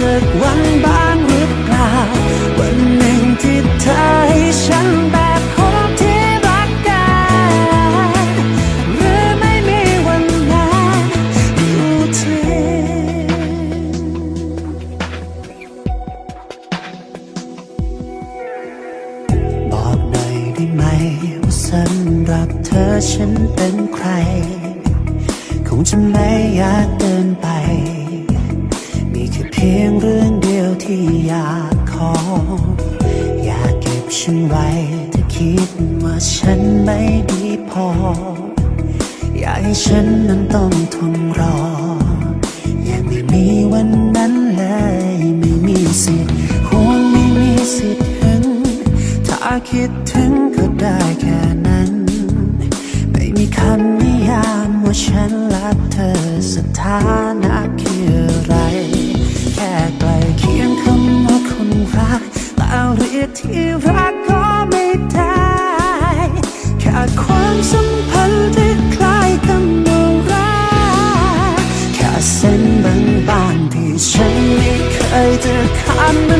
สักวันบ้างหรือเปล่า วันหนึ่งที่เธอให้ฉันแบบคนที่รักกันหรือไม่มีวันนั้นอยู่ที่บอกหน่อยได้ไหมว่าสำหรับเธอฉันเป็นใคร คงจะไม่อยากเดินไป มีแค่เพียงเรื่องเดียวที่อยากขอ อยากเก็บฉันไว้ถ้าคิดว่าฉันไม่ดีพอ อยากให้ฉันนั้นต้องทนรอ อยังไม่มีวันนั้นเลย ไม่มีสิทธิ์หวงไม่มีสิทธิ์ถึง ถ้าคิดถึงก็ได้แค่นั้น คำนิยามว่าฉันรักเธอสถานะคืออะไร แค่ใกล้เคียงคำว่าคนรักแต่เรียกที่รักก็ไม่ได้แค่ความสัมพันธ์ที่คล้ายคำว่ารักแค่เส้นบางๆที่ฉันไม่เคยจะข้ามมัน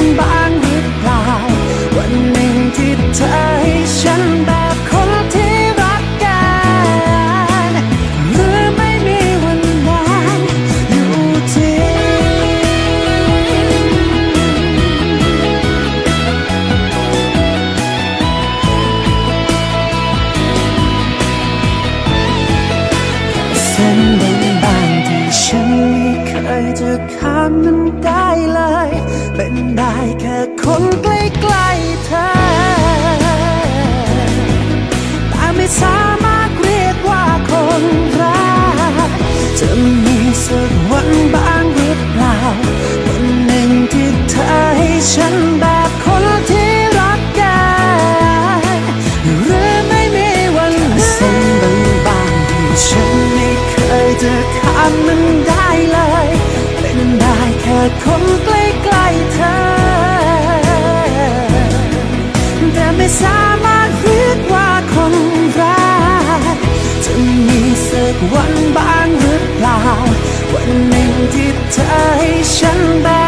กำมันได้เลย เป็นได้แค่คนใกล้ๆเธอ แต่ไม่สามารถเรียกว่าคนรักจะมีสักวันบ้างหรือเปล่า วันหนึ่งที่เธอให้ฉันแบบ